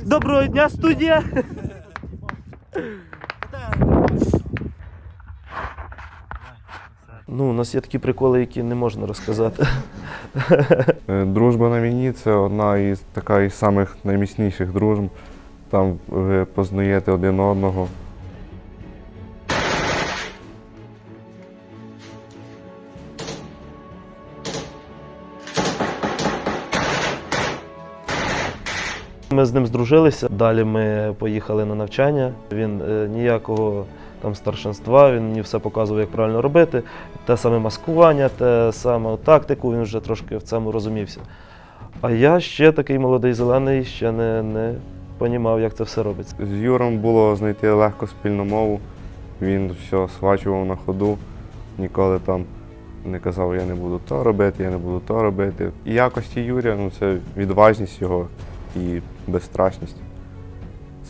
Доброго дня, студія! Ну, у нас є такі приколи, які не можна розказати. Е, Дружба на війні це одна із така із самих найміцніших дружб. Там ви познаєте один одного. Ми з ним здружилися. Далі ми поїхали на навчання. Він е, ніякого там старшинства, він мені все показував, як правильно робити. Те саме маскування, те саме тактику, він вже трошки в цьому розумівся. А я ще такий молодий зелений, ще не, не понімав, як це все робиться. З Юром було знайти легко спільну мову. Він все схвачував на ходу, ніколи там не казав, я не буду то робити, я не буду то робити. І якості Юрія ну, це відважність його і безстрашність.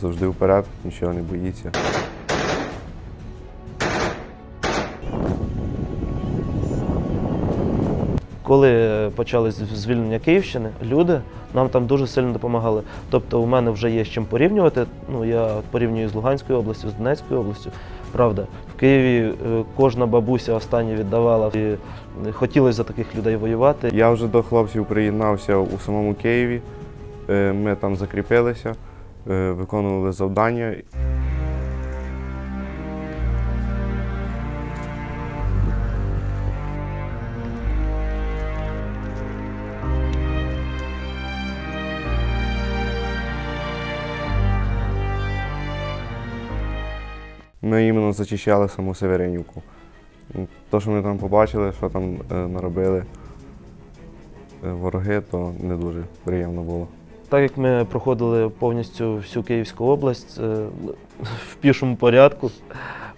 Завжди вперед, нічого не боїться. Коли почалось звільнення Київщини, люди нам там дуже сильно допомагали. Тобто, у мене вже є з чим порівнювати. Ну я порівнюю з Луганською областю, з Донецькою областю. Правда, в Києві е, кожна бабуся останнє віддавала і хотілося за таких людей воювати. Я вже до хлопців приєднався у самому Києві. Е, Ми там закріпилися, е, виконували завдання. Ми іменно зачищали саму Северинівку. То, що ми там побачили, що там е, наробили вороги, то не дуже приємно було. Так як ми проходили повністю всю Київську область е, в пішому порядку,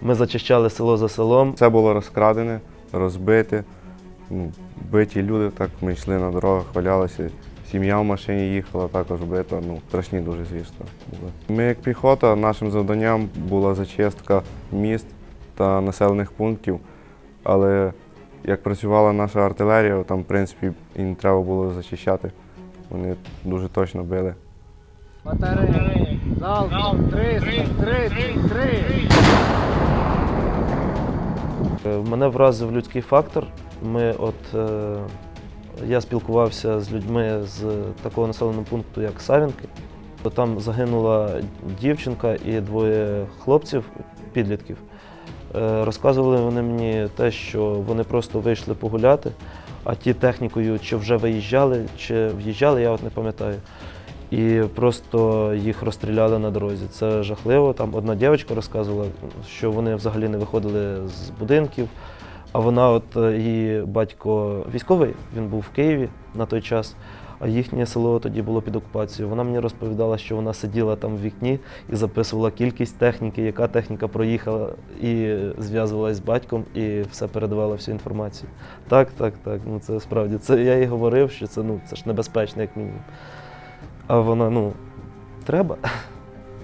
ми зачищали село за селом. Це було розкрадене, розбите, ну, биті люди, так ми йшли на дорогах, валялися. Сім'я в машині їхала, також бита. Ну, страшні дуже звісно. були. Ми, як піхота, нашим завданням була зачистка міст та населених пунктів. Але як працювала наша артилерія, там, в принципі, і не треба було зачищати. Вони дуже точно били. Батарея. Залпом 333. Е, Мене вразив людський фактор. Ми от, е, я спілкувався з людьми з такого населеного пункту, як Савінки. Там загинула дівчинка і двоє хлопців, підлітків. Е, Розказували вони мені те, що вони просто вийшли погуляти, а ті технікою чи вже виїжджали, чи в'їжджали, я от не пам'ятаю. І просто їх розстріляли на дорозі. Це жахливо. Там одна дівчинка розказувала, що вони взагалі не виходили з будинків. А вона, от е, її батько військовий, він був в Києві на той час, а їхнє село тоді було під окупацією. Вона мені розповідала, що вона сиділа там в вікні і записувала кількість техніки, яка техніка проїхала, і зв'язувалась з батьком, і все передавала всю інформацію. Так, так, так. Ну це справді. Це я їй говорив, що це ну це ж небезпечно, як мінімум. А вона, ну, треба.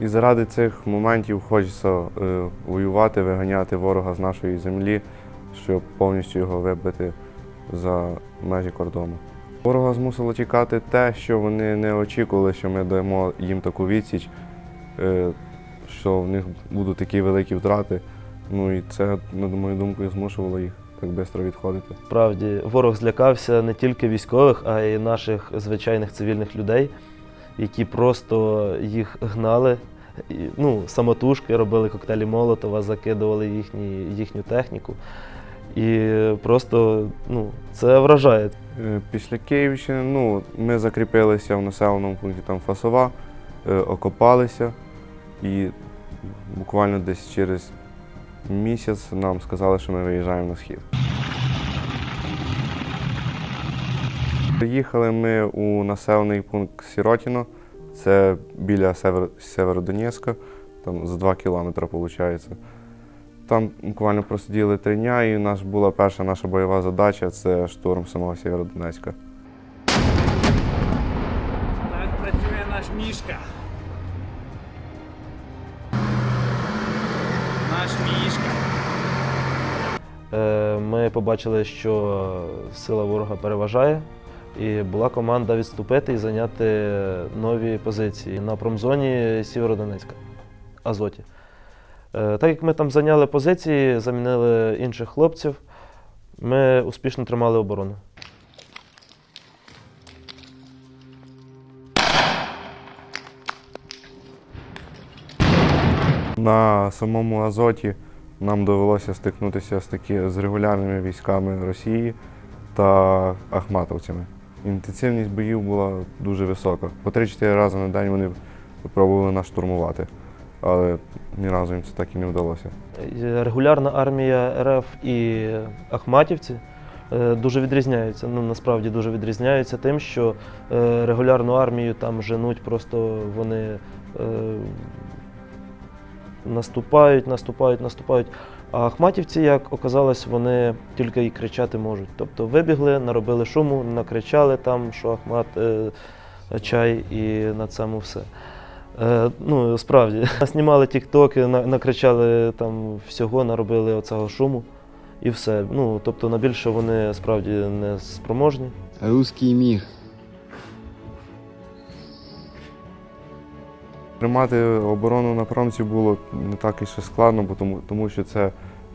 І заради цих моментів хочеться е, воювати, виганяти ворога з нашої землі, щоб повністю його вибити за межі кордону. Ворога змусило тікати те, що вони не очікували, що ми даємо їм таку відсіч, е, що в них будуть такі великі втрати. Ну і це, на мою думку, змушувало їх так швидко відходити. Справді, ворог злякався не тільки військових, а й наших звичайних цивільних людей, які просто їх гнали. Ну, самотужки робили коктейлі Молотова, закидували їхні, їхню техніку. І просто ну, це вражає. Е, Після Київщини ну, ми закріпилися в населеному пункті там Фасова, е, окопалися і буквально десь через місяць нам сказали, що ми виїжджаємо на схід. Приїхали ми у населений пункт Сіротіно, це біля Север... Северодонецька, там за 2 кілометри виходить. Там буквально просиділи три дня, і наш була перша наша бойова задача це штурм самого Сєвєродонецька. Так працює наш мішка. Наш мішка. Е, Ми побачили, що сила ворога переважає, І була команда відступити і зайняти нові позиції на промзоні Сєвєродонецька, Азоті. Е, Так як ми там зайняли позиції, замінили інших хлопців, ми успішно тримали оборону. На самому Азоті нам довелося стикнутися з, такі, з регулярними військами Росії та ахматовцями. Інтенсивність боїв була дуже висока. По 3-4 рази на день вони пробували нас штурмувати, але ні разу їм це так і не вдалося. Е, Регулярна армія РФ і Ахматівці е, дуже відрізняються. Ну насправді дуже відрізняються тим, що е, регулярну армію там женуть, просто вони наступають, наступають, наступають. А Ахматівці, як оказалось, вони тільки і кричати можуть. Тобто вибігли, наробили шуму, накричали там, що Ахмат е, чай, і на цьому все. Е, ну, справді, знімали тіктоки, на- накричали там всього, наробили оцього шуму і все. Ну, тобто на більше вони справді не спроможні. Русский мир. Тримати оборону на промці було не так і ще складно, бо тому, тому що це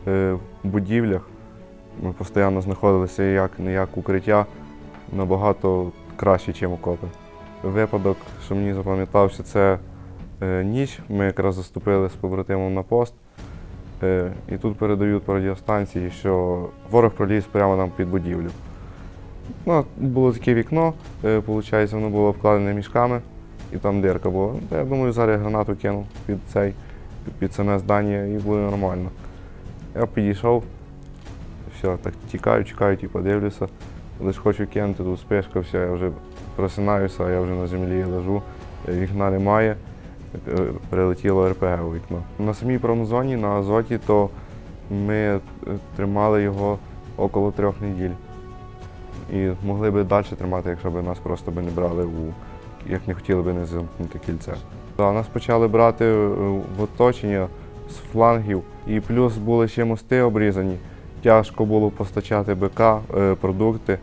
е, в будівлях. Ми постійно знаходилися як не як укриття, набагато краще, ніж окопи. Випадок, що мені запам'ятався, це ніч. Ми якраз заступили з побратимом на пост. Е, і тут передають по радіостанції, що ворог проліз прямо нам під будівлю. Ну, було таке вікно, е, виходить, воно було обкладене мішками і там дирка була. Я думаю, зараз я гранату кинув під цей, під саме здання і буде нормально. Я підійшов, все, так тікаю, чекаю, типу, дивлюся. Лиш хочу кинути, тут спишка, все, я вже просинаюся, я вже на землі лежу, е, вікна немає. Прилетіло РПГ у вікно. На самій промзоні, на Азоті, то ми е, тримали його около трьох неділь. І могли би далі тримати, якщо б нас просто би не брали у як не хотіли би не замкнути кільце. Да, нас почали брати е, в оточення з флангів, і плюс були ще мости обрізані. Тяжко було постачати БК, е, продукти,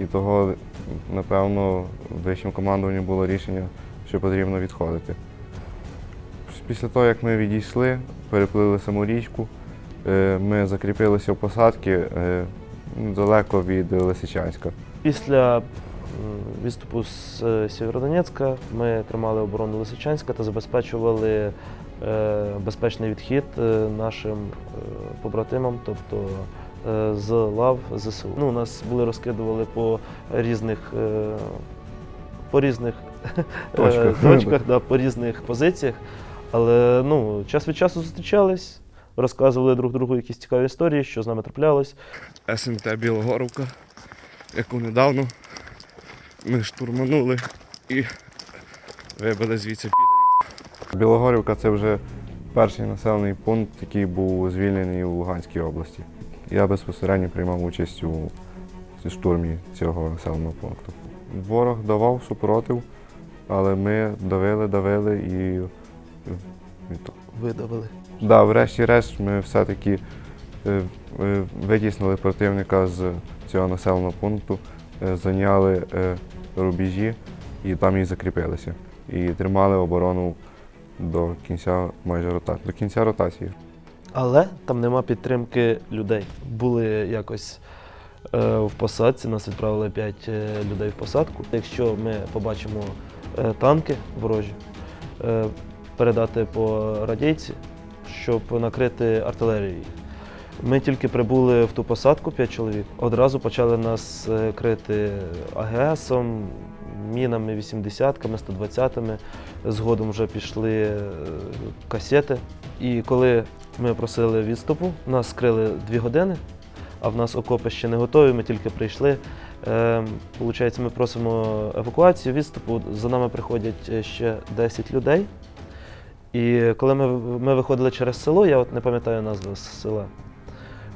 і того, напевно, вищим командуванням було рішення, що потрібно відходити. Після того, як ми відійшли, переплили саму річку, е, ми закріпилися в посадці е, далеко від Лисичанська. Після м, відступу з е, Сєвєродонецька ми тримали оборону Лисичанська та забезпечували е, безпечний відхід е, нашим е, побратимам, тобто е, з лав ЗСУ. Ну, нас були розкидували по різних, е, по різних е, Точках. точках да, по різних позиціях. Але ну, час від часу зустрічались, розказували друг другу якісь цікаві історії, що з нами траплялось. СМТ Білогоровка, яку недавно ми штурманули і вибили звідси підерів. Білогорівка це вже перший населений пункт, який був звільнений у Луганській області. Я безпосередньо приймав участь у штурмі цього населеного пункту. Ворог давав супротив, але ми давили, давили і. Видавили. Да, врешті-решт ми все-таки е, е, витіснили противника з цього населеного пункту, е, зайняли рубежі і там і закріпилися. І тримали оборону до кінця майже рота... до кінця ротації. Але там нема підтримки людей. Були якось е, в посадці, нас відправили 5 людей в посадку. Якщо ми побачимо танки ворожі, е, передати по радійці, щоб накрити артилерією. Ми тільки прибули в ту посадку, 5 чоловік, одразу почали нас е, крити АГСом, мінами 80-ками, 120-ми. Згодом вже пішли е, касети. І коли ми просили відступу, нас скрили дві години, а в нас окопи ще не готові, ми тільки прийшли. Е, Получається, ми просимо евакуацію, відступу. За нами приходять ще 10 людей. І коли ми, ми виходили через село, я от не пам'ятаю назви с- села.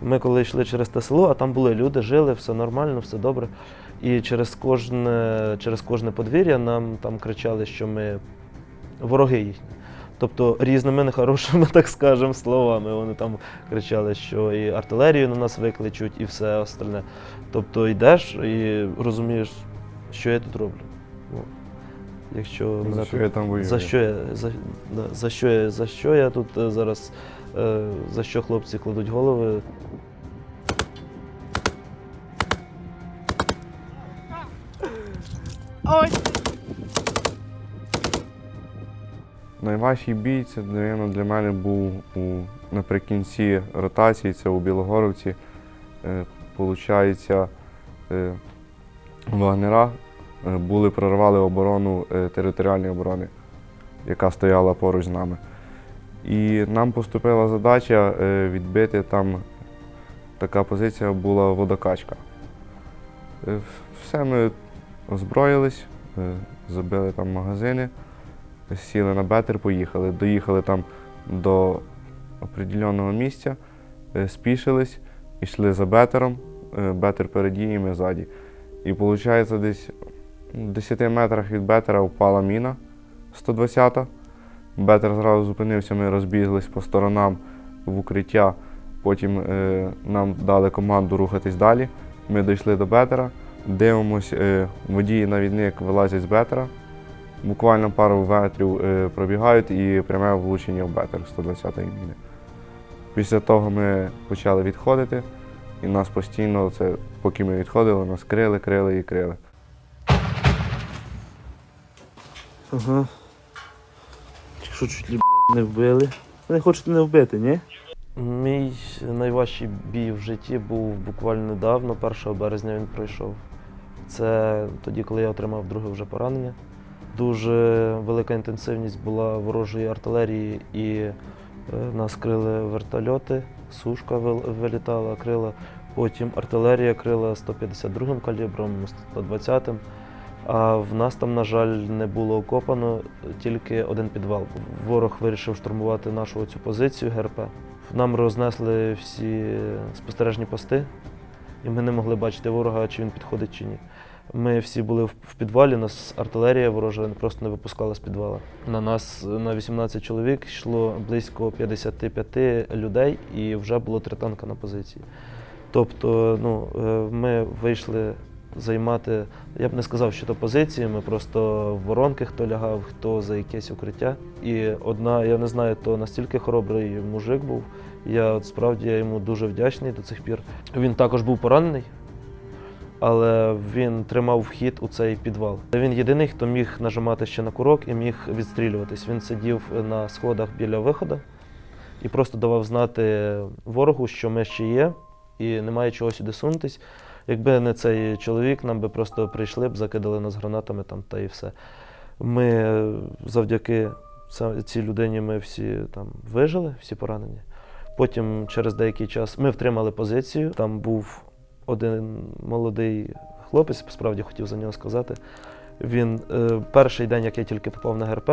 Ми коли йшли через те село, а там були люди, жили, все нормально, все добре. І через кожне, через кожне подвір'я нам там кричали, що ми вороги їхні. Тобто різними нехорошими, так скажемо, словами. Вони там кричали, що і артилерію на нас викличуть, і все остальне. Тобто йдеш і розумієш, що я тут роблю. Якщо За мене що тут- я там воюю? за що я за, да, за що я за що я тут е, зараз, е, за що хлопці кладуть голови. Найважчий бій це, мабуть, для мене був у, наприкінці ротації, це у Білогоровці. Е, Получається, е, вагнера були, прорвали оборону е, територіальної оборони, яка стояла поруч з нами. І нам поступила задача е, відбити там така позиція була водокачка. Е, Все ми озброїлись, е, забили там магазини сіли на бетер, поїхали. Доїхали там до определеного місця, е, спішились, йшли за бетером, е, бетер переді і ми ззаді. І виходить, десь в 10 метрах від бетера впала міна 120-та. Бетер зразу зупинився, ми розбіглись по сторонам в укриття. Потім е, нам дали команду рухатись далі. Ми дійшли до бетера, дивимось, е, водій і навідник вилазять з бетера. Буквально пару метрів е, пробігають і пряме влучення в бетер 120-ї міни. Після того ми почали відходити, і нас постійно, це, поки ми відходили, нас крили, крили і крили. Ага. Що чуть ли не вбили. Вони хочуть не вбити, ні? Мій найважчий бій в житті був буквально недавно, 1 березня він пройшов. Це тоді, коли я отримав друге вже поранення. Дуже велика інтенсивність була ворожої артилерії, і е, нас крили вертольоти, сушка вилітала, крила. Потім артилерія крила 152 м калібром, 120 а в нас там, на жаль, не було окопано тільки один підвал. Ворог вирішив штурмувати нашу цю позицію ГРП. Нам рознесли всі спостережні пости, і ми не могли бачити ворога, чи він підходить, чи ні. Ми всі були в підвалі, нас артилерія ворожа просто не випускала з підвала. На нас на 18 чоловік йшло близько 55 людей, і вже було три танка на позиції. Тобто, ну, е, ми вийшли займати, я б не сказав, що то позиції, ми просто в воронки хто лягав, хто за якесь укриття. І одна, я не знаю, то настільки хоробрий мужик був. Я от справді я йому дуже вдячний до цих пір. Він також був поранений, але він тримав вхід у цей підвал. Він єдиний, хто міг нажимати ще на курок і міг відстрілюватись. Він сидів на сходах біля виходу і просто давав знати ворогу, що ми ще є, і немає чого сюди сунутись. Якби не цей чоловік, нам би просто прийшли б, закидали нас гранатами там та і все. Ми е, завдяки цій людині ми всі там вижили, всі поранені. Потім через деякий час ми втримали позицію. Там був один молодий хлопець, справді хотів за нього сказати. Він е, перший день, як я тільки попав на ГРП,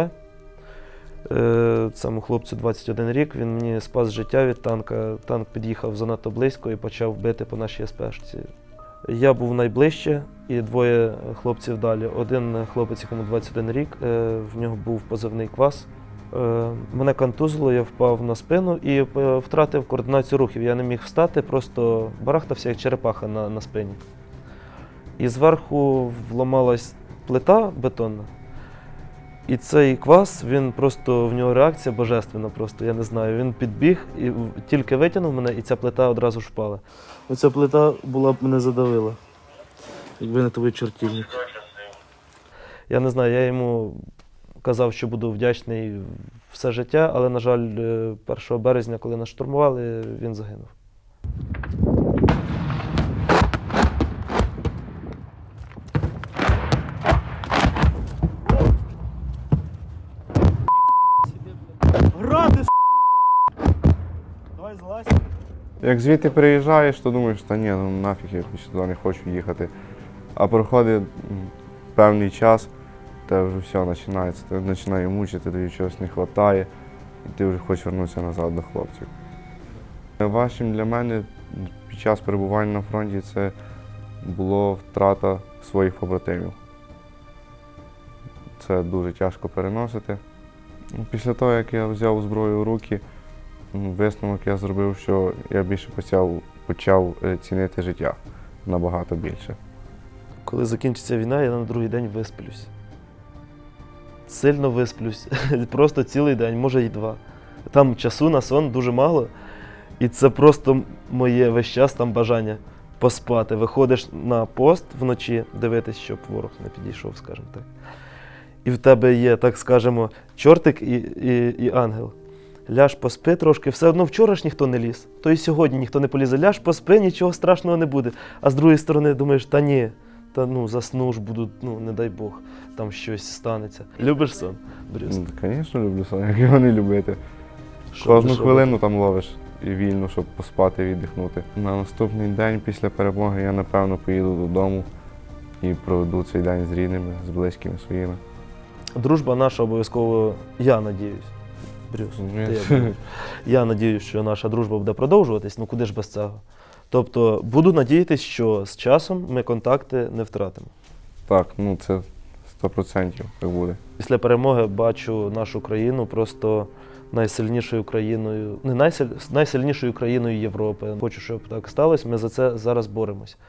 е, цьому хлопцю 21 рік, він мені спас життя від танка. Танк під'їхав занадто близько і почав бити по нашій СПшці. Я був найближче і двоє хлопців далі. Один хлопець, якому 21 рік, е, в нього був позивний квас. Е, Мене контузило, я впав на спину і е, втратив координацію рухів. Я не міг встати, просто барахтався як черепаха на, на спині. І зверху вламалась плита бетонна. І цей квас, він просто в нього реакція божественна, просто я не знаю. Він підбіг і тільки витягнув мене, і ця плита одразу ж впала. Оця плита була б мене задавила. Якби не твій чортівник. Я не знаю, я йому казав, що буду вдячний все життя, але, на жаль, е, 1 березня, коли нас штурмували, він загинув. Як звідти приїжджаєш, то думаєш, та ні, ну нафіг я туди не хочу їхати. А проходить певний час, та вже все починається. Ти починає мучити, тобі чогось не вистачає, і ти вже хочеш вернутися назад до хлопців. Важчим для мене під час перебування на фронті це була втрата своїх побратимів. Це дуже тяжко переносити. Після того, як я взяв зброю в руки, висновок я зробив, що я більше почав, почав е, цінити життя набагато більше. Коли закінчиться війна, я на другий день висплюсь. Сильно висплюсь. Просто цілий день, може і два. Там часу на сон дуже мало. І це просто моє весь час там бажання поспати. Виходиш на пост вночі, дивитись, щоб ворог не підійшов, скажімо так. І в тебе є, так скажемо, чортик і, і, і ангел. Ляж поспи трошки, все одно вчора ж ніхто не ліз, то і сьогодні ніхто не полізе. Ляж поспи, нічого страшного не буде. А з другої сторони думаєш, та ні, та ну засну ж буду, ну не дай Бог, там щось станеться. Любиш сон, Брюс? Ну, Звісно, люблю сон, як його не любити. Що Кожну будеш хвилину там ловиш і вільно, щоб поспати, віддихнути. На наступний день після перемоги я напевно поїду додому і проведу цей день з рідними, з близькими своїми. Дружба наша обов'язково, я надіюсь. Брюс, ти я- надіюсь, що наша дружба буде продовжуватись, ну куди ж без цього. Тобто буду надіятися, що з часом ми контакти не втратимо. Так, ну це 100% так буде. Після перемоги бачу нашу країну просто найсильнішою країною, не найсиль, найсильнішою країною Європи. Хочу, щоб так сталося. Ми за це зараз боремось.